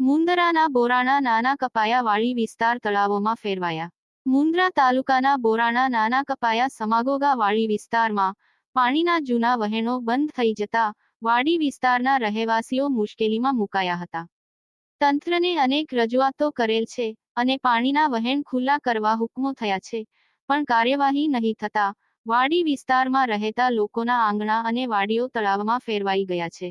મુંદરાના બોરાણા નાના કપાયાવાળી વિસ્તાર તળાવોમાં ફેરવાયા. મુંદ્રા તાલુકાના બોરાણા નાના કપાયા સમાગોગાવાળી વિસ્તારમાં પાણીના જૂના વહેણો બંધ થઈ જતા વાડી વિસ્તારના રહેવાસીઓ મુશ્કેલીમાં મુકાયા હતા. તંત્રને અનેક રજૂઆતો કરેલ છે અને પાણીના વહેણ ખુલ્લા કરવા હુકમો થયા છે. પણ કાર્યવાહી નહીં થતા, વાડી વિસ્તારમાં રહેતા લોકોના આંગણા અને વાડીઓ તળાવમાં ફેરવાઈ ગયા છે.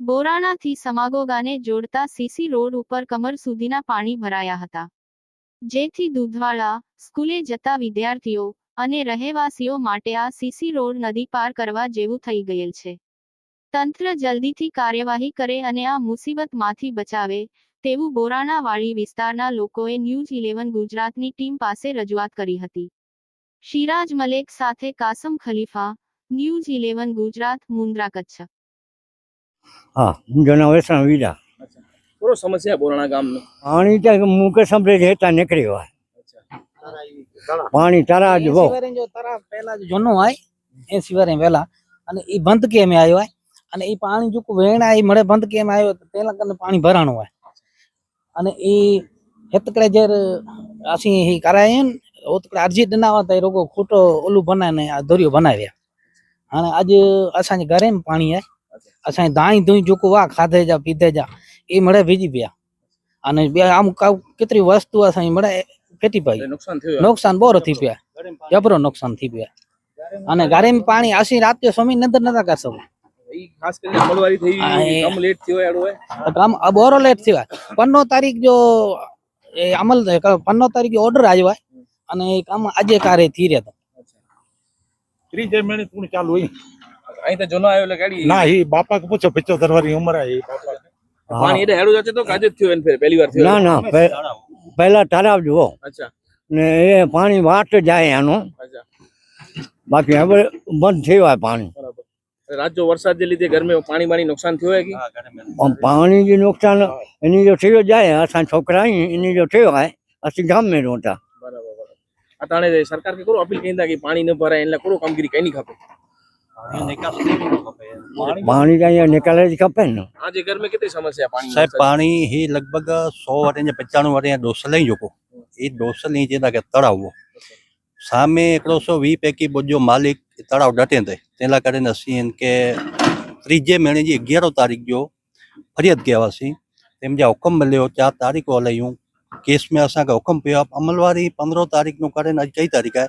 બોરાણાથી સમાગોગાને જોડતા સીસી રોડ ઉપર કમર સુધીના પાણી ભરાયા હતા. જેથી દૂધવાળા, સ્કૂલે જતા વિદ્યાર્થીઓ અને રહેવાસીઓ માટે આ સીસી રોડ નદી પાર કરવા જેવું થઈ ગયેલ છે. તંત્ર જલ્દીથી કાર્યવાહી કરે અને આ મુસીબતમાંથી બચાવે તેવું બોરાણા વાળી વિસ્તારના લોકોએ ન્યૂઝ ઇલેવન ગુજરાતની ટીમ પાસે રજૂઆત કરી હતી. શિરાજ મલેક સાથે કાસમ ખલીફા ન્યૂઝ ઇલેવન ગુજરાત મુન્દ્રા કચ્છ. હા જૂના વેસણ વીડા. થોડો સમસ્યા બોરાણા ગામનો. પાણી ત્યાં મુકે સંભળે હેતા નીકળી હોય. પાણી તારા જ બહુ. તારા પહેલા જો જૂનું હોય એ વારે પહેલા અને એ બંધ કેમ આવ્યો હોય અને એ પાણી જો વેણ એ મળે બંધ કેમ આવ્યો તો પેલા કને પાણી ભરાણું હોય. અને એ હેતકડે જેર અસી એ કરાય ને ઓતકડે અરજી દનાવા તો એ રોગો ખોટો ઓલું બનાવીને આ દોરિયો બનાવ્યા. અને આજે અસાંજે ઘરે ને પાણી હે અસાંજે દાણી ધોઈ જોકો વા ખાધે જા પીધે જા એ મળે ભીજી પ્યા. અને બે આમ કેટલી વસ્તુ અસાંજે મળે ફેટી પાઈ. નુકસાન થયું નુકસાન બોરો થઈ ગયા જબરો નુકસાન થઈ પ્યા. અને ગારે પાણી આસી રાતે સ્વામી નંદર નતા કરી શકો ઈ ખાસ કરીને અમલવારી થઈ કામ લેટ થયો એડો હોય કામ અબોરો લેટ થયો. પંદર તારીખ જો એ અમલ પન્નો તારીખે ઓર્ડર આવ્યો અને એ કામ આજે કારે થઈ રહ્યા ત્રીજે મહિને તું ચાલુ હોય. અહીં તો જોનો આવ્યો એટલે ગાડી ના એ બાપા કે પૂછો પિત્તોતેર વર્ષની ઉંમર આવી પાણી એટલે હેડો જશે તો કાજે જ થયો એને ફેર પહેલી વાર થયો. ના ના પહેલા તળાવ જુઓ અચ્છા. ને એ પાણી વાટ જાય એનું બાકી હવે બંધ થયું હોય પાણી. બરાબર. રાત જો વરસાદ જે લીધે ઘરમાં પાણી બાણી નુકસાન થયું હોય કે? પણ જે નુકસાન એની જો થયો જાય અસાં છોકરા એની જો થયો હોય અસી ગામ મેં રોતા બરાબર. અટાણે સરકાર કે કરો અપીલ કહીતા કે પાણી ન ભરાય એટલે કરો કામગીરી કઈ નહીં ખપે. પાણી તો અહીંયા નિકાલે જ ખપે ને. में કેટલી સમસ્યા પાણી સાહેબ પાણી ही લગભગ સો वटे ને પચાણું વર્ષ ડોસલ લઈ જોકો એ ડોસલની જેના કે તળાવો. સામે એકડો સો વી પૈકી બોજો માલિક એ તળાવ ડટેન થઈ તેના કારણે સિંહ કે ત્રીજે મહિને જે અગિયારો તારીખ જો ફરિયાદ કહેવા સિંહ તેમ જે હુકમ મળ્યો ચાર તારીખ લઈ હું કેસ મેં અસાંકે હુકમ પયો અમલવારી પંદરો તારીખનું કરે ને કઈ તારીખ? આવે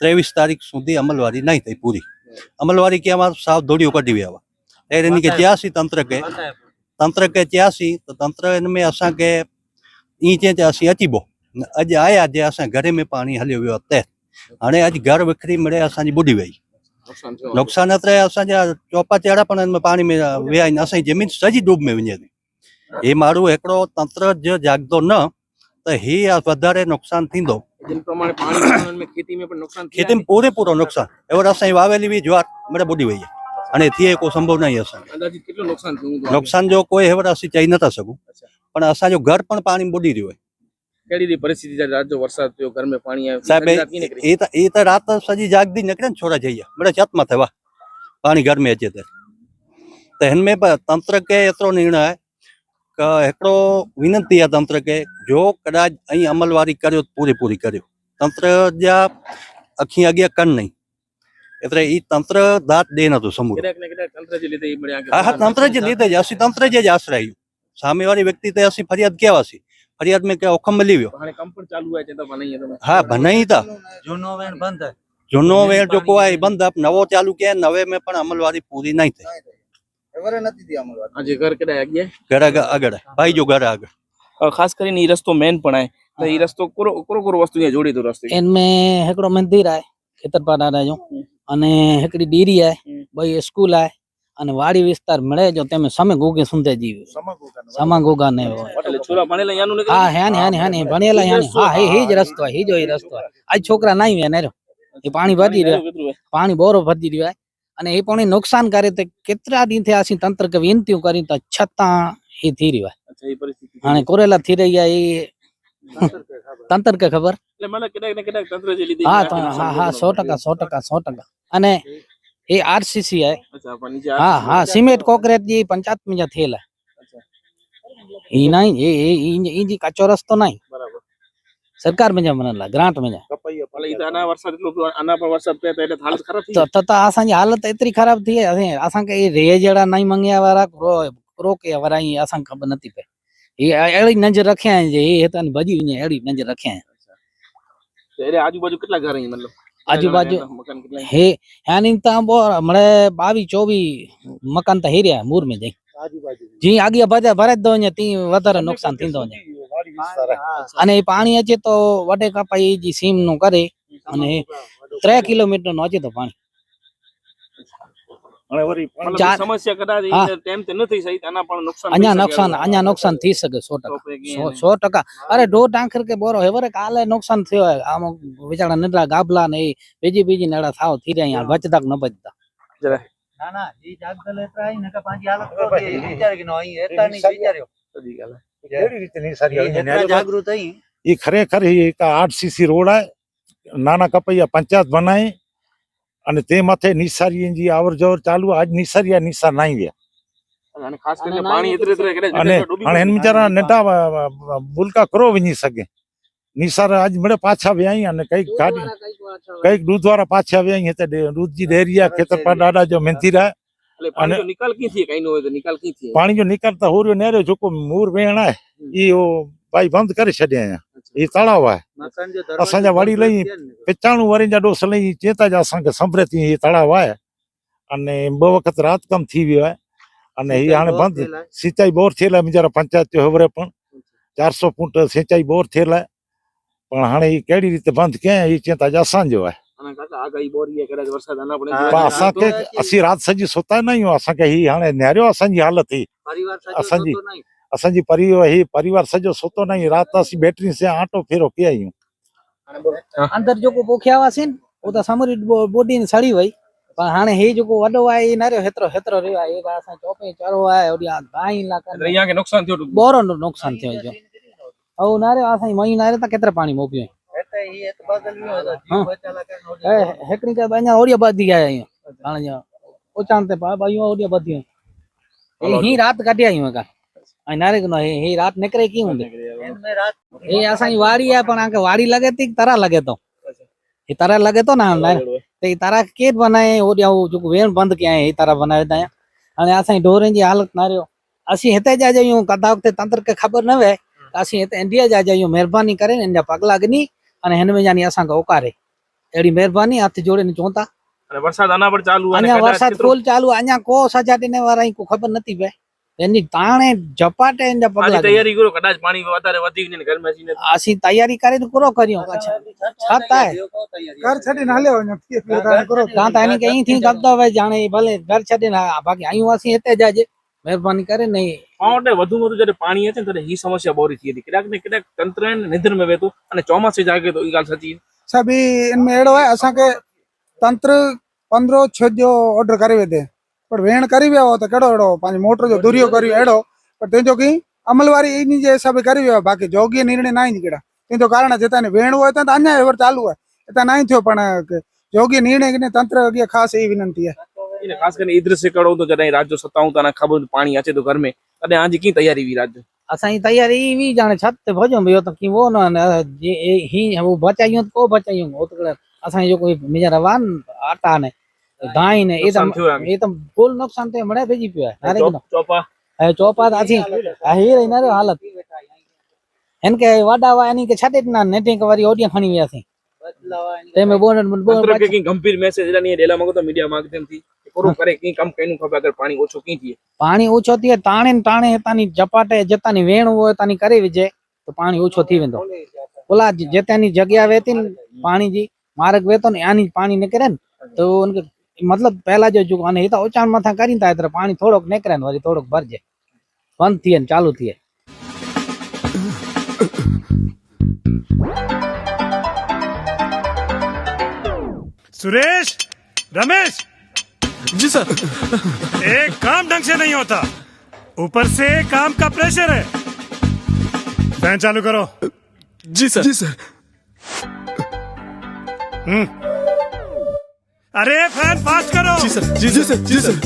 ત્રેવીસ તારીખ સુધી અમલવારી નહીં થઈ પૂરી. અમલવારી કે અમારે સાવ દોડીઓ કાઢી આવ્યા એટલે એની કે ત્યાંસી તંત્ર કે તંત્ર કે ત્યાંસી તો તંત્ર મેં અસાંકે ઈ ત્યાં ત્યાંસી અચીબો. અજ આયા જે અસાં ઘરે મેં પાણી હલ્યો વ્યો તે અને આજ ઘર વખરી મળે અસાંજી બુડી વઈ નુકસાન અત્રે અસાંજા ચોપા ચેડા પણ એમાં પાણી વેહાઈને અસાંજી જમીન સજી ડૂબ મેં એ મારું હિકડો તંત્ર જ જાગદો ન તો હે વધારે નુકસાન થીંदो ખેતી में પૂરેપૂરો નુકસાન. એવર અસાંજી વાવેલી બી જ્વાર મને બુડી વઈ અને થી કોઈ સંભવ નહીં હશે નુકસાન જો કોઈ હેવર અસી ચાઈ નતા શકું. પણ અસાંજો ઘર પણ પાણી બુડી રહ્યું હોય કેડી દી પરિસ્થિતિ જ્યારે રાત જો વરસાદ થયો ઘરમાં પાણી આવ્યું સાહેબ એ તો એ તો રાત સજી જાગદી નીકળે ને છોરા જઈએ. બડે ચાતમાં થવા. પાણી ઘર में अचे त त हिन में तंत्र खे एतिरो निर्णय आहे કે हिकिड़ो વિનંતી आहे તંત્ર કે જો કદાચ અહીં અમલવારી કર્યો પૂરેપૂરી કર્યો. તંત્ર જ્યાં આખી અગ્યા કર નહીં. એટલે એ તંત્ર દાંત દે નતું સમૂહ. હા હા તંત્ર જ લીધે જ. અસી તંત્ર જે જ આશ્રય. સામેવાળી વ્યક્તિ તે અસી ફરિયાદ કહેવાસી ફરિયાદ મેં કે ઓખમ લીવ્યો હા ભનાઈ તા. જૂનો વેણ બંધ જૂનો વેણ જો કોઈ બંધ આપ નવો ચાલુ કે નવે મેં પણ અમલવારી પૂરી નહીં થઈ. ખાસ કરીને ઈ રસ્તો મેન પણ આય. તો ઈ રસ્તો કોરો કોરો વસ્તુ ને જોડી દો રસ્તે એન મે હેકડો મંદિર આય ખેતરપાડા રાજો અને હેકડી ડેરી આય ભાઈ સ્કૂલ આય. અને વાડી વિસ્તાર મળે જો તમે સમય ગોગે સુંદે જીવ. સમા ગોગા ને એટલે છોરા ભણેલા યાનું ને હા હેન હેન હેન ભણેલા યાન હા હે હે જ રસ્તો હે જો એ રસ્તો આ છોકરા નાઈ વેને રો એ પાણી ભરી રહ્યો. પાણી બોરો ભરી રહ્યો અને એ પણ નુકસાન કરે તે કેટલા દિનથી આસી તંત્ર કે વિનંતીઓ કરી તો છતાં એ થી રહ્યો એ પરિસ્થિતિ અને કોરેલા થી રહ્યા એ તંત્ર કે ખબર? એટલે મને કેટલાક ને કેટલાક તંત્ર જે લીધી હા હા હા 100% 100% 100% અને એ आरसीसी है अच्छा अपन नीचे हाँ हाँ सीमेंट કોન્ક્રીટ જે પંચાયતમાં જે થયેલા ઈ નહીં એ એ ઈ ઈ જે કાચો રસ્તો નહીં બરાબર. સરકારમાં જે મનલા ગ્રાન્ટમાં જે કપાઈ ભલે ઈ આના વરસાદ એટલો આના પર વરસાદ પે એટલે હાલત ખરાબ થઈ તો તો આસાં ની હાલત એટલી ખરાબ થઈ છે આસાં કે રે જેડા નહીં મંગ્યા વાળા રોકે વાળા ઈ આસાં ખબર નથી પે એ એડી નજર રખ્યા છે એ હેતાની ભજી ને એડી નજર રખ્યા છે. આજુબાજુ કેટલા ઘર મતલબ? આજુબાજુ હે યાની તા બોર હમણે બાવી ચોવી મકાન તો હેર્યા મૂર મેં જઈ જી આગિયા ભાજા ભરે દો ને તી વધારે નુકસાન થીંદો ને અને પાણી અચે તો વટે કપાઈ જી સીમનું કરે અને ત્રણ કિલોમીટરનું અચે તો પાણી. અને ઈ સમસ્યા કદાચ. ટાઈમ તે નથી સહી આના પણ નુકસાન અહીંયા નુકસાન. અહીંયા નુકસાન થઈ શકે સો તો ટકા પૈકી સો એને- સો ટકા. અરે ઢોર ટાંકર કે બોરો હેવરે કાલે નુકસાન થયો આમ વિચારા નડલા ગાબલા ને બીજી બીજી નડા થાવ થઈ રહ્યા બચતા કે ન બચતા. ના ના એ જાગદલ એતરા આઈ નકા પાંજી હાલત તો વિચાર કે નો અહીં એતા નહીં વિચાર્યો. સદી ગાલે. કેવી રીતે નહીં સારી જાગૃત અહીં. એ ખરેખર એક આઠ સીસી રોડ આ નાના કપૈયા પંચાયત બનાવી અને તે માથે નિસારી જે આવર જવર ચાલુ આજ નિસારી નિસાર નાઈ ગયા. અને ખાસ કરીને પાણી એતરે એતરે કદાચ અને અને એને. બિચારા નેટા બુલકા કરો વિની શકે. નિસાર આજ મળે પાછા વ્યાઈ અને કંઈક ગાડી કંઈક દૂધ વાળા પાછા વ્યાઈ હતા દૂધજી ડેરિયા ખેતરપા દાડા જો પાણી અને- નિકાલ ક્યાંથી કઈ ન હોય તો નિકાલ ક્યાંથી પાણી જો નીકળતા હોર્યો નેરે જોકો મૂર વેણાય ઈ ભાઈ બંધ કરી છડ્યા અહીંયા. ಈ ತಳಾವ असांजा वड़ी लई पिचाणू वरी जा डोस लई चेता जा असांखे संभरे थी हीअ तालाब आहे अने ॿ वक़्तु राति कमु थी वियो आहे अने हीअ हाणे बंदि सिंचाई बोर थियल आहे मुंहिंजा पंचायत जो ख़बर पण चारि सौ फुट सिंचाई बोर थियल आहे પણ હાણે એ કેડી રીતે બંધ ક્યાં એ ચેતા જ અસાંજો હોય असांखे असीं राति सॼी सुता न आहियूं असांखे हीअ हाणे निहारियो असांजी हालत ही असांजी असांजी परिवार ही परिवार सॼो सुतो न आई राति असीं बैटरी से आटो फेरो पिया आहियूं अंदरि जेको पोखिया हुआसीं उहो त समूरी बॉडी सड़ी वई पर हाणे हे जेको वॾो आहे हे न रहियो हेतिरो हेतिरो रहियो आहे असां चौपे चरो आहे होॾी बाहि इलाका खे नुक़सान थियो बोरो नुक़सान थियो जो ऐं न रहियो असांजी मई न रहियो त केतिरो पाणी मोकिलियो हिकिड़ी करे अञा होॾी बधी आहे हाणे उचान ते भाई होॾी बधी हीअं राति कढी आहियूं नारे नो ही रात निकरे की हूं ये ऐसा ही वारी है पण आके वारी लगे ती तारा लगे तो ये तारा लगे तो ना हमने ते ही तारा के बनाए ओ दिया बंद किया है तारा बनाए ता અને આસાઈ ઢોરે જી હાલત ના રહ્યો. અસી હેતે જા જાયું કદા વખતે તંત્ર કે ખબર ન વે અસી હેતે ઇન્ડિયા જા જાયું મહેરબાની કરે ને ઇન્ડિયા પગલા ગની અને હેનમે જાની અસા કો ઓકારે એડી મહેરબાની હાથ જોડે ને ચોંતા અને વરસાદ આના પર ચાલુ અને વરસાદ ફૂલ ચાલુ આયા કો સજા દેને વારાઈ કો ખબર નથી ભાઈ. એની તાણે ઝપાટે એને પગલા તૈયારી કરો કદાચ પાણી વધારે વધી ગયું ઘરમાં આસી તૈયારી કરીને પૂરો કર્યો પાછા. છતાંય ઘર છડીને હાલ્યો નથી કરો. કાં તો એની કે અહીંથી કરતો હોય જાણે ભલે ઘર છડીને બાકી અહીં વાસી હેતે જાજે મહેરબાની કરે નહીં પાવડે વધુ વધુ જયારે પાણી હશે ત્યારે એ સમસ્યા બોરી થઈ હતી. કેટલાક ને કેટલાક તંત્ર નિધરમાં વહેતું અને ચોમાસે જાગે તો એ ગાલ સાચી. સાહેબ એમ એડો હોય અસાં કે તંત્ર પંદરો છ જો ઓર્ડર કરી દે પણ વેण કરી विया हुआ त कहिड़ो अहिड़ो पंहिंजी मोटर जो दुरुपयोग करियो अहिड़ो पर तंहिंजो की अमलवारी इन जे हिसाब सां करी वियो आहे बाक़ी जोगीअ निर्णय न आहिनि कहिड़ा तंहिंजो कारण जितां वेण हुआ हितां त अञा व्यवहार चालू आहे हितां न थियो पण योगी निर्णय ने तंत्र अॻियां ख़ासि इहा विनंती आहे इन खास करे ईदर से कड़ो तो जॾहिं राति जो सताऊं था न ख़बर पाणी अचे थो घर में तॾहिं आज कीअं तयारी हुई राति जो असांजी तयारी ई हुई ॼाणे छत ते भॼो पियो त की वो न ही हू बचायूं को बचायूं हो त असांजो जेको मुंहिंजा रवान आटा न ગાય ને એ તો ફૂલ નુકસાન તો મળે ભેજી પીવાય નારે ચોપા હે ચોપા. આથી આ હી રહી નારે હાલત. એન કે વાડાવા એની કે છાતે ના નેટિંગ વારી ઓડિયા ખણી વ્યા છે તમે બોનર મન બોનર કે કી ગંભીર મેસેજ એલા ની ડેલા માંગો તો મીડિયા માંગતે થી કોરું કરે કી કામ કઈનું ખબર અગર પાણી ઓછું કી થી પાણી ઓછો થી તાણે તાણે તાની જપાટે જતાની વેણ હોય તાની કરી વિજે તો પાણી ઓછો થી વેંદો ઓલા જેતાની જગ્યા વેતી ને પાણી જી માર્ગ વેતો ને આની પાણી ને કરે ને તો મતલબ પહેલા જો જો અને એ તો ઓચાણ માથા કરીને થાય એટલે પાણી થોડોક નીકળે ને વળી થોડોક ભરજે બંધ થયે ને ચાલુ થયે सुरेश रमेश जी सर एक काम ढंग से नहीं होता ऊपर से काम का प्रेशर है फैन चालू करो जी सर जी सर हम्म अरे फ़ैन फास्ट करो। जी सर जी सर जी सर।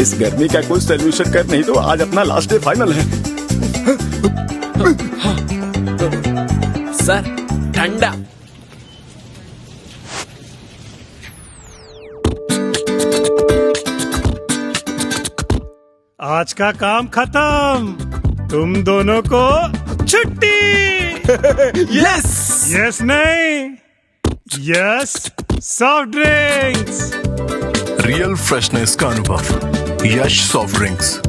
इस गर्मी का कोई सोल्यूशन कर नहीं तो आज अपना लास्ट डे फाइनल है। सर ठंडा। आज का काम खत्म। तुम दोनों को छुट्टी। यस यस नहीं। Yes soft drinks real freshness का अनुभव यश सॉफ्ट ड्रिंक्स